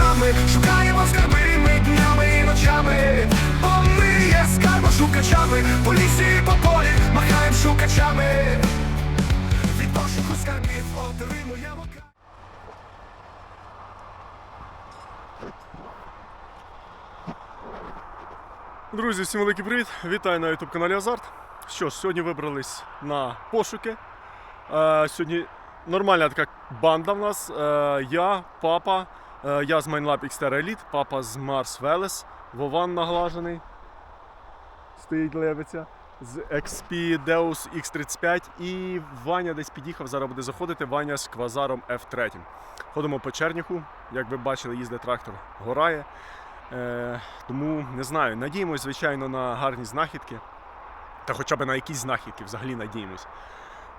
шукачами, шукаємо скарби ми днями і ночами, бо ми є скарбошукачами, по лісі і по полі махаємо шукачами. Від пошуку скарбів отримуємо Друзі, всім великий привіт! Вітаю на youtube каналі Азарт. Що ж, сьогодні вибрались на пошуки. Е, сьогодні нормальна така банда в нас. Е, я, папа, я з Mindlab Xterra Elite, папа з Mars Veles, Вован наглажений. Стоїть левиця. З XP Deus X35 і Ваня десь під'їхав, зараз буде заходити. Ваня з квазаром F3. Ходимо по Черніху. Як ви бачили, їздить трактор, горає. Е, тому не знаю, надіємось, звичайно, на гарні знахідки. Та хоча б на якісь знахідки взагалі надіємось.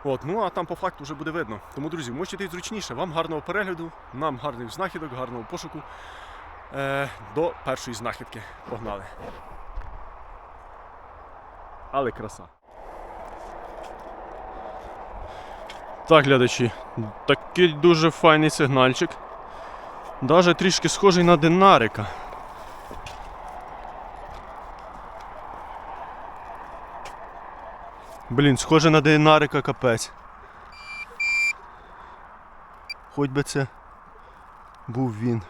От, ну а там по факту вже буде видно. Тому, друзі, можете зручніше. Вам гарного перегляду, нам гарних знахідок, гарного пошуку. Е, до першої знахідки. Погнали. Але краса. Так, глядачі, такий дуже файний сигнальчик. Даже трішки схожий на динарика. Блін, схоже на динарика капець. Хоч би це був він.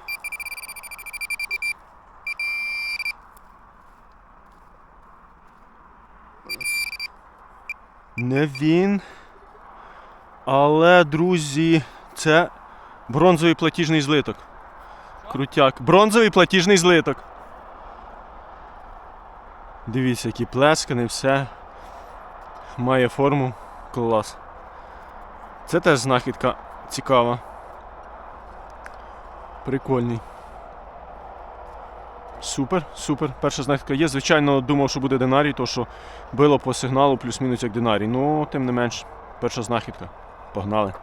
Не він. Але, друзі, це бронзовий платіжний злиток. Крутяк. Бронзовий платіжний злиток. Дивіться, які плескани, все. Має форму. Клас. Це теж знахідка цікава. Прикольний. Супер, супер. Перша знахідка є. Звичайно, думав, що буде динарій, то що било по сигналу плюс-мінус як динарій. Ну, тим не менш, перша знахідка. Погнали.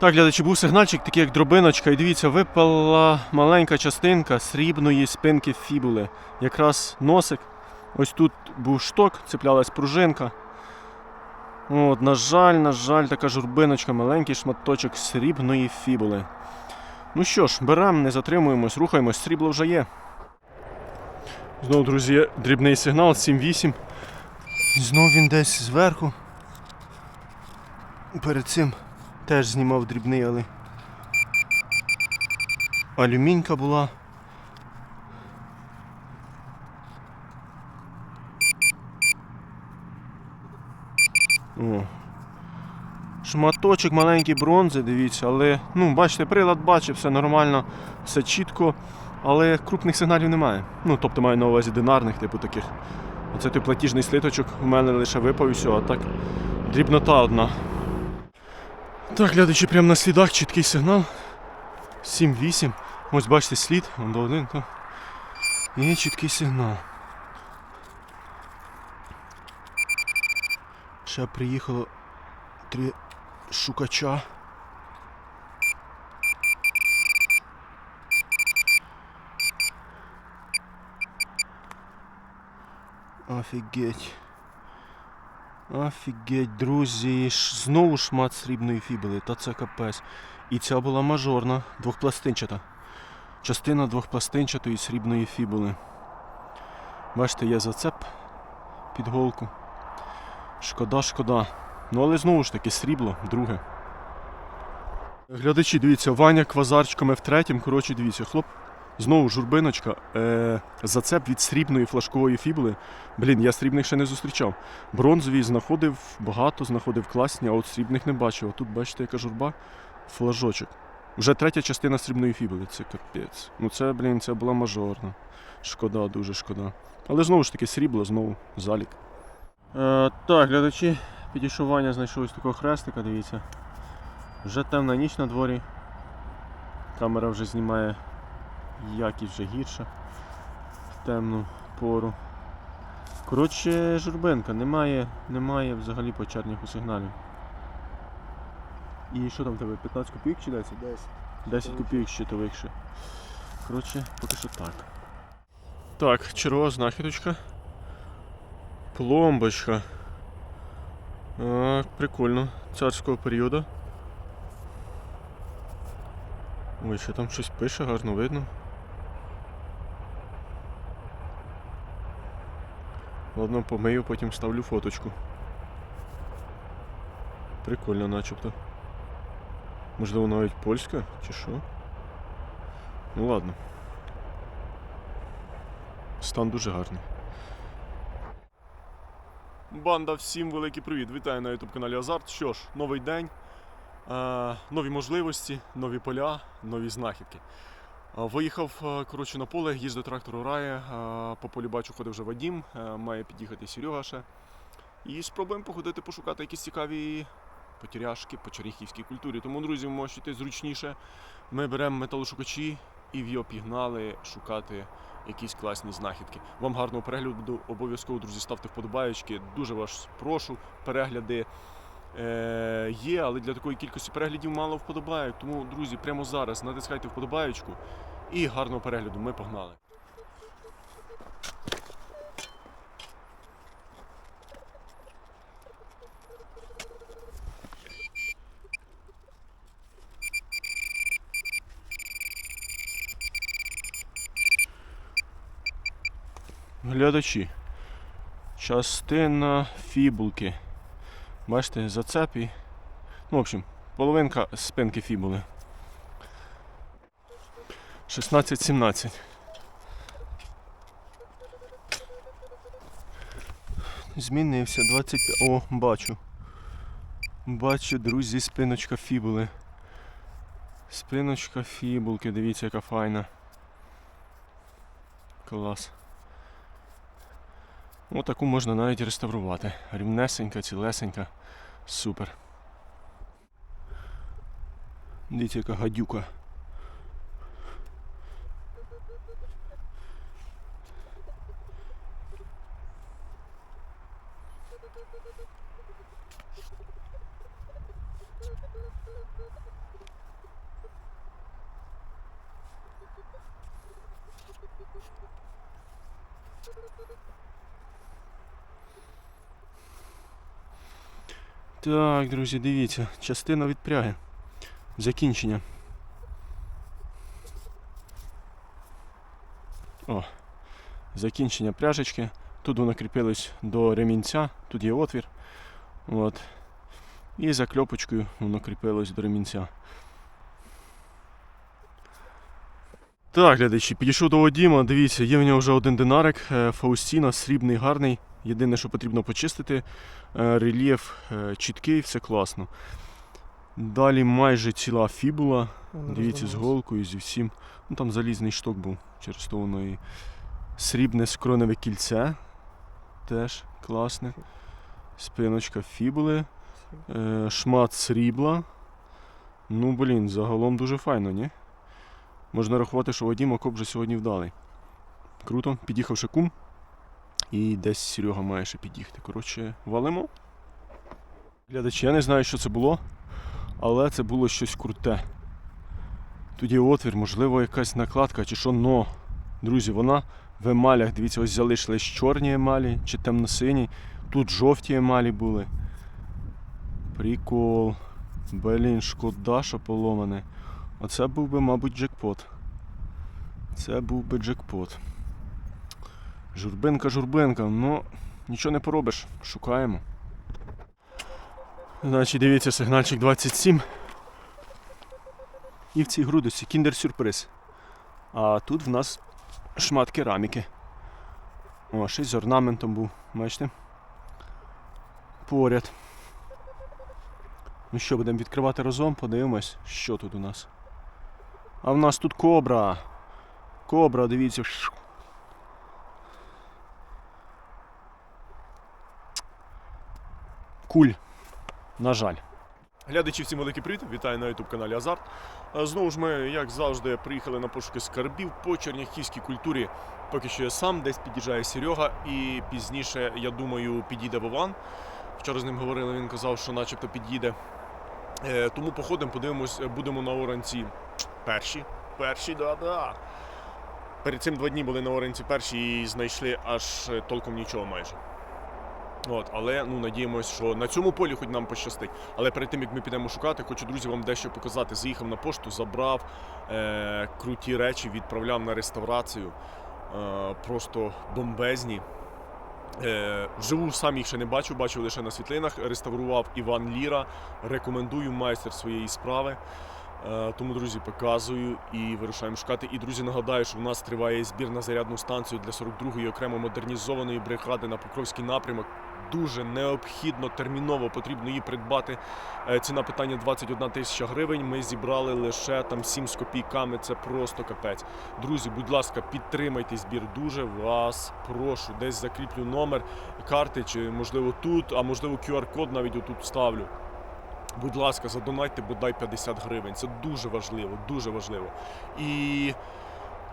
Так, глядачі, був сигнальчик, такий як дробиночка, і дивіться, випала маленька частинка срібної спинки фібули. Якраз носик. Ось тут був шток, цеплялась пружинка. От, на жаль, на жаль, така журбиночка, маленький шматочок срібної фібули. Ну що ж, беремо, не затримуємось, рухаємось, срібло вже є. Знову, друзі, дрібний сигнал 7-8. Знову він десь зверху. Перед цим теж знімав дрібний, але алюмінька була. О. Шматочок маленький бронзи, дивіться, але ну, бачите, прилад бачить, все нормально, все чітко, але крупних сигналів немає. Ну, тобто маю на увазі динарних, типу таких. Оце той платіжний слиточок у мене лише випав і все, а так дрібнота одна. Так, глядачі, прямо на слідах чіткий сигнал. 7-8. Ось бачите слід, вон до один, то. І чіткий сигнал. Ще приїхало три шукача. Офігеть. Офігеть, друзі. Знову шмат срібної фібули, та це капець. І ця була мажорна, двохпластинчата. Частина двохпластинчатої срібної фібули. Бачите, є зацеп під голку. Шкода, шкода. Ну але знову ж таки срібло, друге. Глядачі, дивіться, Ваня квазарчиком F3, коротше, дивіться, хлоп. Знову журбиночка. Е, зацеп від срібної флажкової фібули. Блін, я срібних ще не зустрічав. Бронзові знаходив багато, знаходив класні, а от срібних не бачив. А тут бачите, яка журба, флажочок. Вже третя частина срібної фібули, це капець. Ну це, блін, це була мажорна. Шкода, дуже шкода. Але знову ж таки срібло, знову залік. Е, так, глядачі, підійшов Ваня, знайшов ось такого хрестика, дивіться. Вже темна ніч на дворі. Камера вже знімає якість вже гірша в темну пору. Коротше, журбинка, немає, немає взагалі по черніху сигналів. І що там в тебе? 15 копійок чи 10? 10. 10 копійок щитових ще. Коротше, поки що так. Так, чергова знахідочка. Пломбочка. А, прикольно. Царського періоду. Ой, що там щось пише, гарно видно. Ладно, помию, потім ставлю фоточку. Прикольно начебто. Можливо, навіть польська, чи що? Ну ладно. Стан дуже гарний. Банда, всім великий привіт! Вітаю на YouTube каналі Азарт. Що ж, новий день, е, нові можливості, нові поля, нові знахідки. Е, Виїхав е, коротше, на поле, їздив трактор урає. По полю бачу, ходив вже Вадім, має під'їхати Серега ще. І спробуємо походити пошукати якісь цікаві потеряшки по черехівській культурі. Тому, друзі, ви можете зручніше. Ми беремо металошукачі і в його пігнали шукати якісь класні знахідки. Вам гарного перегляду, обов'язково, друзі, ставте вподобаєчки. Дуже вас прошу. Перегляди е, є, але для такої кількості переглядів мало вподобаєк. Тому, друзі, прямо зараз натискайте вподобаєчку і гарного перегляду. Ми погнали. Глядачі. Частина фібулки. Бачите, зацеп і. Ну, в общем, половинка спинки фібули. 16-17. Змінився 25. О, бачу. Бачу, друзі, спиночка фібули. Спиночка фібулки, дивіться, яка файна. Клас. Отаку можна навіть реставрувати. Рівнесенька, цілесенька. Супер. Дивіться, яка гадюка. Так, друзі, дивіться, частина відпряги. Закінчення. О, закінчення пряжечки. Тут воно кріпилось до ремінця, тут є отвір. От. І закльопочкою воно кріпилось до ремінця. Так, глядачі, підійшов до Вадіма, дивіться, є в нього вже один динарик, е, Фаустіна, срібний, гарний. Єдине, що потрібно почистити, е, рельєф е, чіткий, все класно. Далі майже ціла фібула. Дивіться, з голкою, зі всім. Ну там залізний шток був, через то воно і срібне скроневе кільце. Теж класне. Спиночка фібули. Е, шмат срібла. Ну, блін, загалом дуже файно, ні? Можна рахувати, що Вадім окоп вже сьогодні вдалий. Круто, під'їхав ще кум. І десь Серега має ще під'їхати. Коротше, валимо. Глядачі, я не знаю, що це було, але це було щось круте. Тут отвір, можливо, якась накладка чи що, но, друзі, вона в емалях, дивіться, ось залишились чорні емалі чи темно-сині. Тут жовті емалі були. Прикол. Блін, шкода, що поломане. Оце був би, мабуть, джекпот. Це був би джекпот. Журбинка, журбинка, ну нічого не поробиш, шукаємо. Значить, дивіться, сигнальчик 27. І в цій грудості кіндер-сюрприз. А тут в нас шмат кераміки. О, ще з орнаментом був, бачите? Поряд. Ну що, будемо відкривати разом, подивимось, що тут у нас. А в нас тут кобра. Кобра, дивіться. Куль. На жаль. Глядачі, всім великий привіт, вітаю на YouTube каналі Азарт. Е, Знову ж ми, як завжди, приїхали на пошуки скарбів по черняхівській культурі. Поки що я сам десь під'їжджає Серега, і пізніше, я думаю, підійде Вован. Вчора з ним говорили, він казав, що начебто під'їде. Е, Тому походимо, подивимось, будемо на оранці перші. Перші, да-да. Перед цим два дні були на оранці перші і знайшли аж е, толком нічого майже. От, але ну надіємось, що на цьому полі хоч нам пощастить. Але перед тим як ми підемо шукати, хочу друзі вам дещо показати. Заїхав на пошту, забрав е- круті речі, відправляв на реставрацію. Е- просто бомбезні. Е, вживу сам їх ще не бачив, бачив лише на світлинах. Реставрував Іван Ліра. Рекомендую майстер своєї справи. Е, Тому, друзі, показую і вирушаємо шукати. І друзі, нагадаю, що в нас триває збір на зарядну станцію для 42-ї окремо модернізованої бригади на Покровський напрямок. Дуже необхідно, терміново потрібно її придбати. Е, Ціна питання 21 тисяча гривень. Ми зібрали лише там 7 з копійками. Це просто капець. Друзі, будь ласка, підтримайте збір. Дуже вас прошу. Десь закріплю номер карти, чи можливо тут, а можливо QR-код навіть отут вставлю. Будь ласка, задонайте бодай 50 гривень. Це дуже важливо, дуже важливо. І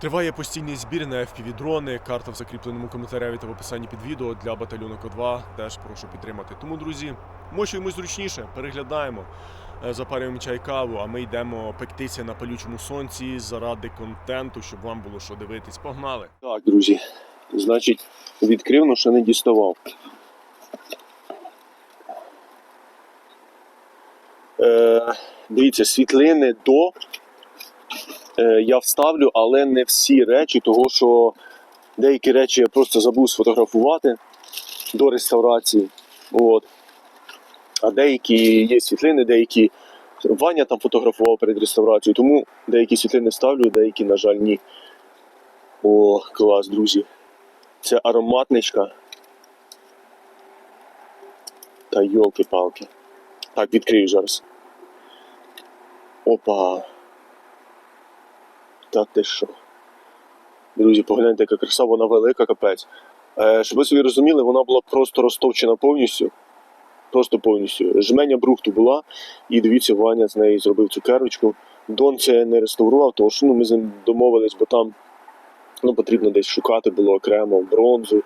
триває постійний збір на FPV-дрони. Карта в закріпленому коментарі та в описанні під відео для батальйону К2. Теж прошу підтримати. Тому, друзі, мочуємо зручніше, переглядаємо, е, запарюємо чай каву, а ми йдемо пектися на палючому сонці заради контенту, щоб вам було що дивитись. Погнали! Так, друзі, значить, відкрив, но ще не діставав. Е, дивіться, світлини до я вставлю, але не всі речі, того що деякі речі я просто забув сфотографувати до реставрації. От. А деякі є світлини, деякі Ваня там фотографував перед реставрацією, тому деякі світлини ставлю, деякі, на жаль, ні. О, клас, друзі. Це ароматничка. Та йолки-палки. Так, відкрию зараз. Опа. Та ти що? Друзі, погляньте, яка краса, вона велика, капець. Е, щоб ви собі розуміли, вона була просто розтовчена повністю. Просто повністю. Жменя брухту була, і дивіться, Ваня з неї зробив цукерочку. Дон це не реставрував, тому що ну, ми з ним домовились, бо там ну, потрібно десь шукати було окремо бронзу,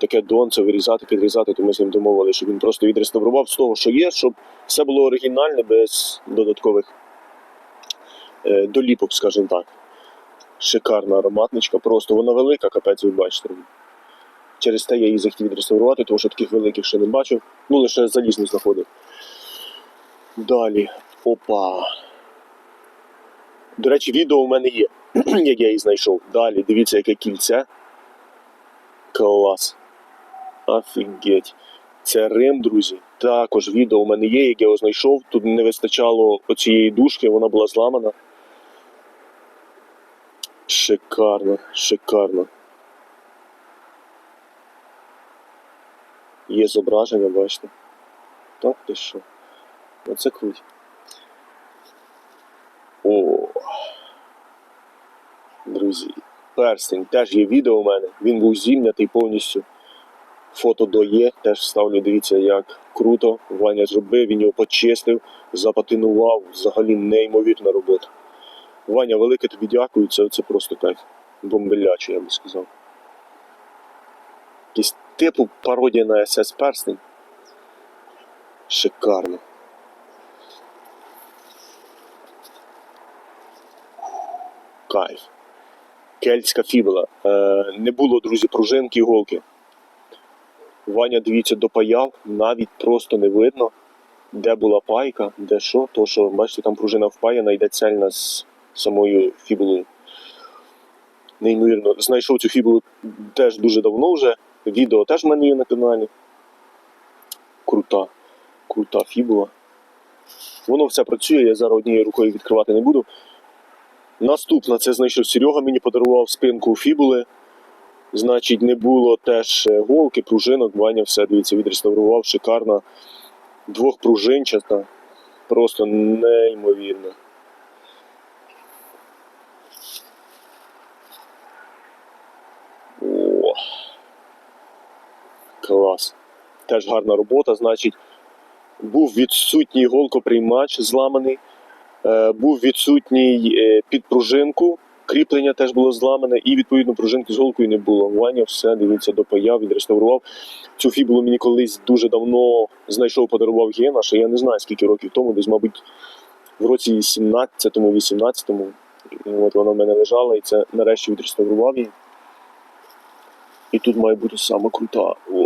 таке донце вирізати, підрізати, то ми з ним домовилися, щоб він просто відреставрував з того, що є, щоб все було оригінальне, без додаткових е, доліпок, скажімо так. Шикарна ароматничка, просто вона велика, капець, ви бачите. Через те я її захотів відреставрувати, тому що таких великих ще не бачив. Ну, лише залізну знаходив. Далі. Опа. До речі, відео у мене є, як я її знайшов. Далі, дивіться, яке кільце. Клас. Офігеть. Це Рим, друзі. Також відео у мене є, як я його знайшов. Тут не вистачало оцієї дужки, вона була зламана. Шикарно, шикарно. Є зображення, бачите. Так ти що? Оце круть. О. Друзі, перстень теж є відео у мене. Він був зімнятий повністю. Фото до є, теж ставлю, дивіться, як круто. Ваня зробив, він його почистив, запатинував. Взагалі неймовірна робота. Ваня, велике тобі дякую, це, це просто кайф. Бомбеляче, я би сказав. Якийсь типу пародія на СС перстень. Шикарно. Кайф. Кельтська фібула. Е, не було, друзі, пружинки іголки. Ваня, дивіться, допаяв, навіть просто не видно, де була пайка, де що. То що, бачите, там пружина впаяна, йде цельна з самою фібулою. Неймовірно. Знайшов цю фібулу теж дуже давно вже. Відео теж в мене є на каналі. Крута, крута фібула. Воно все працює, я зараз однією рукою відкривати не буду. Наступна це знайшов Серега, мені подарував спинку фібули. Значить, не було теж е, голки, пружинок, Ваня все, дивіться, відреставрував, шикарна. Двохпружинчата. Просто неймовірно. О, клас. Теж гарна робота. Значить, був відсутній голкоприймач зламаний. Е, був відсутній е, під пружинку, кріплення теж було зламане, і відповідно пружинки з голкою не було. Ваня все, дивіться, допаяв, відреставрував. Цю фібулу мені колись дуже давно знайшов, подарував Гена, що я не знаю скільки років тому, десь, мабуть, в році 17-му, 18-му. От вона в мене лежала, і це нарешті відреставрував її. І тут має бути саме крута. О,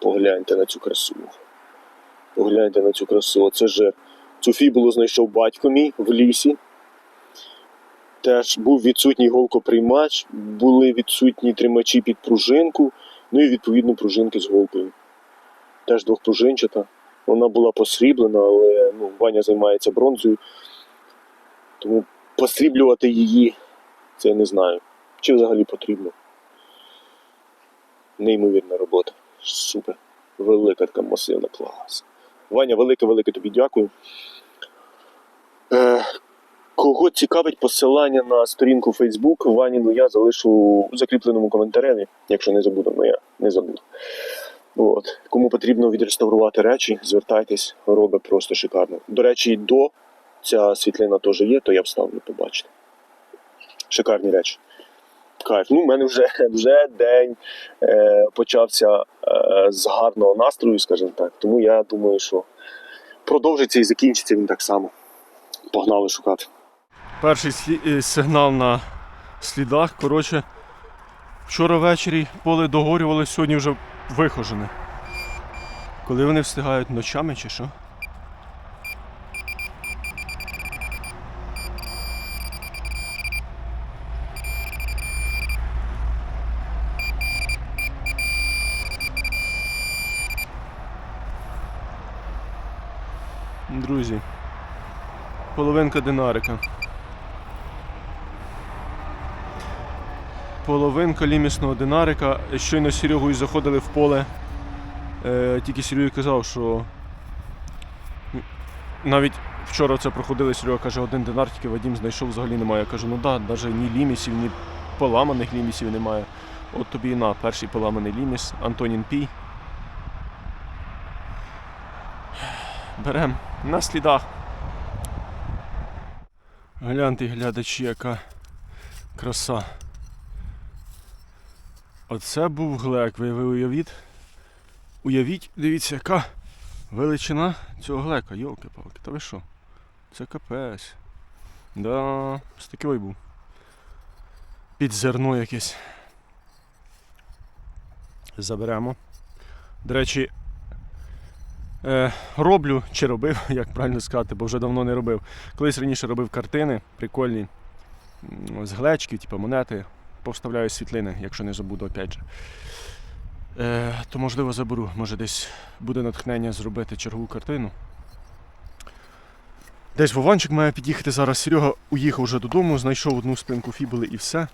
Погляньте на цю красу. Погляньте на цю красу. Оце жир. Цю фібулу знайшов батько мій в лісі. Теж був відсутній голкоприймач, були відсутні тримачі під пружинку, ну і відповідно пружинки з голкою. Теж двохпружинчата. Вона була посріблена, але ну, Ваня займається бронзою. Тому посріблювати її, це я не знаю. Чи взагалі потрібно. Неймовірна робота. Супер. Велика така масивна клас. Ваня, велике-велике тобі дякую. Е, кого цікавить посилання на сторінку Facebook, Ваніну я залишу у закріпленому коментарі, якщо не забуду, ну я не забуду. От. Кому потрібно відреставрувати речі, звертайтесь, робить просто шикарно. До речі, до ця світлина теж є, то я вставлю, побачите. Шикарні речі. Кайф. Ну, в мене вже, вже день е, почався е, з гарного настрою, скажімо так. Тому я думаю, що продовжиться і закінчиться він так само. Погнали шукати. Перший е, сигнал на слідах. Коротше, вчора ввечері поле догорювали, сьогодні вже вихожене. Коли вони встигають ночами чи що? Друзі, половинка динарика. Половинка лімісного динарика. Щойно з Серегою заходили в поле. Е, тільки Серега казав, що навіть вчора це проходили, Серега каже, один динар тільки Вадім знайшов взагалі немає. Я кажу, ну так, да, навіть ні лімісів, ні поламаних лімісів немає. От тобі і на перший поламаний ліміс, Антонін Пій. Берем на слідах. Гляньте, глядачі, яка краса. Оце був глек, ви, уявіть. Уявіть, дивіться, яка величина цього глека, йолки-палки, та ви що? Це капець. Да, ось такий був. Під зерно якесь. Заберемо. До речі, роблю чи робив, як правильно сказати, бо вже давно не робив. Колись раніше робив картини прикольні з глечків, типу монети. Повставляю світлини, якщо не забуду, опять же. Е, то можливо заберу. Може десь буде натхнення зробити чергову картину. Десь Вованчик має під'їхати зараз. Серега уїхав вже додому, знайшов одну спинку фібули і все.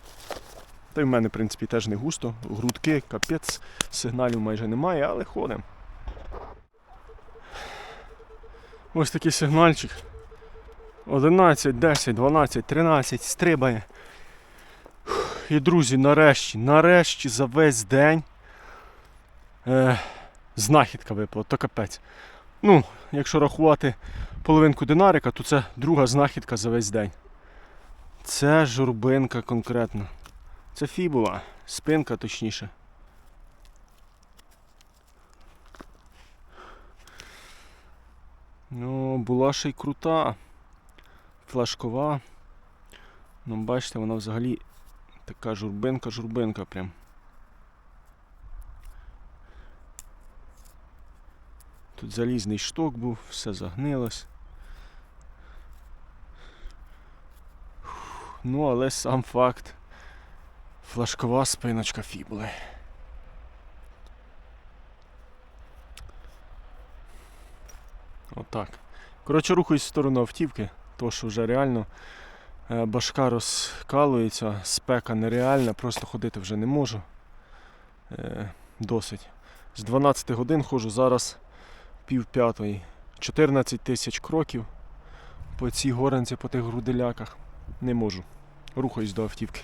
Та й в мене, в принципі, теж не густо. Грудки, капець, сигналів майже немає, але ходимо. Ось такий сигнальчик. 11, 10, 12, 13, стрибає. І, друзі, нарешті, нарешті за весь день е, знахідка випала, то капець. Ну, якщо рахувати половинку динарика, то це друга знахідка за весь день. Це журбинка конкретно. Це фібула, спинка точніше. Ну, була ще й крута. Флажкова. Ну, бачите, вона взагалі така журбинка-журбинка прям. Тут залізний шток був, все загнилось. Ну, але сам факт. Флажкова спиночка фібули. Отак. Коротше, рухаюсь в сторону автівки, то що вже реально е, башка розкалується, спека нереальна, просто ходити вже не можу. Е, Досить. З 12 годин ходжу зараз пів п'ятої. 14 тисяч кроків по цій горанці, по тих груделяках. Не можу. Рухаюсь до автівки.